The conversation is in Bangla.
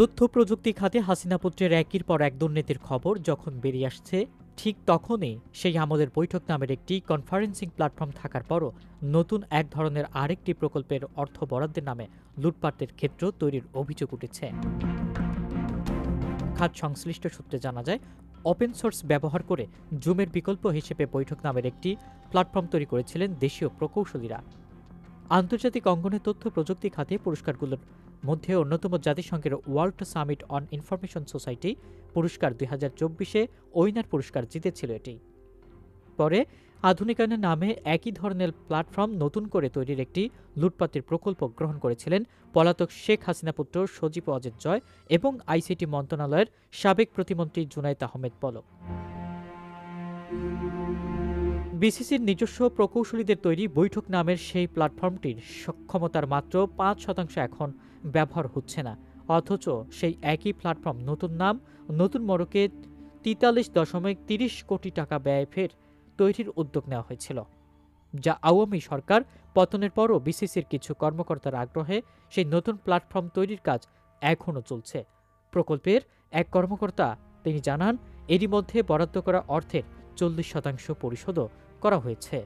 তথ্য প্রযুক্তি খাতে হাসিনা পুত্রের একের পর এক দুর্নীতির খবর যখন বেরিয়ে আসছে, ঠিক তখনই সেই আমলের বৈঠক নামের একটি কনফারেন্সিং প্ল্যাটফর্ম থাকার পরও নতুন এক ধরনের আরেকটি প্রকল্পের অর্থ বরাদ্দের নামে লুটপাটের ক্ষেত্র তৈরির অভিযোগ উঠেছে। খাত সংশ্লিষ্ট সূত্রে জানা যায় ওপেন সোর্স ব্যবহার করে জুমের বিকল্প হিসেবে বৈঠক নামের একটি প্ল্যাটফর্ম তৈরি করেছিলেন দেশীয় প্রকৌশলীরা। আন্তর্জাতিক অঙ্গনে তথ্য প্রযুক্তি খাতে পুরস্কারগুলোর মধ্যে অন্যতম জাতিসংঘের world summit on information society পুরস্কার দুই হাজার চব্বিশে ওইনার পুরস্কার জিতেছিল এটি। পরে আধুনিকায়নের নামে একই ধরনের প্ল্যাটফর্ম নতুন করে তৈরির একটি লুটপাতের প্রকল্প গ্রহণ করেছিলেন পলাতক শেখ হাসিনা পুত্র সজীব অজিত জয় এবং আইসিটি মন্ত্রণালয়ের সাবেক প্রতিমন্ত্রী জুনাইদ আহমেদ পলক। বিসিসির নিজস্ব প্রকৌশলীদের তৈরি বৈঠক নামের সেই প্ল্যাটফর্মটির সক্ষমতার মাত্র পাঁচ শতাংশ এখন ব্যবহার হচ্ছে না। অথচ সেই একই প্ল্যাটফর্ম নতুন নাম, নতুন মোড়কে তিতাল্লিশ দশমিক তিরিশ কোটি টাকা ব্যয় ফের তৈরির উদ্যোগ নেওয়া হয়েছিল, যা আওয়ামী সরকার পতনের পরও বিসিসির কিছু কর্মকর্তার আগ্রহে সেই নতুন প্ল্যাটফর্ম তৈরির কাজ এখনও চলছে। প্রকল্পের এক কর্মকর্তা তিনি জানান, এরই মধ্যে বরাদ্দ করা অর্থের চল্লিশ শতাংশ পরিশোধও করা হয়েছে।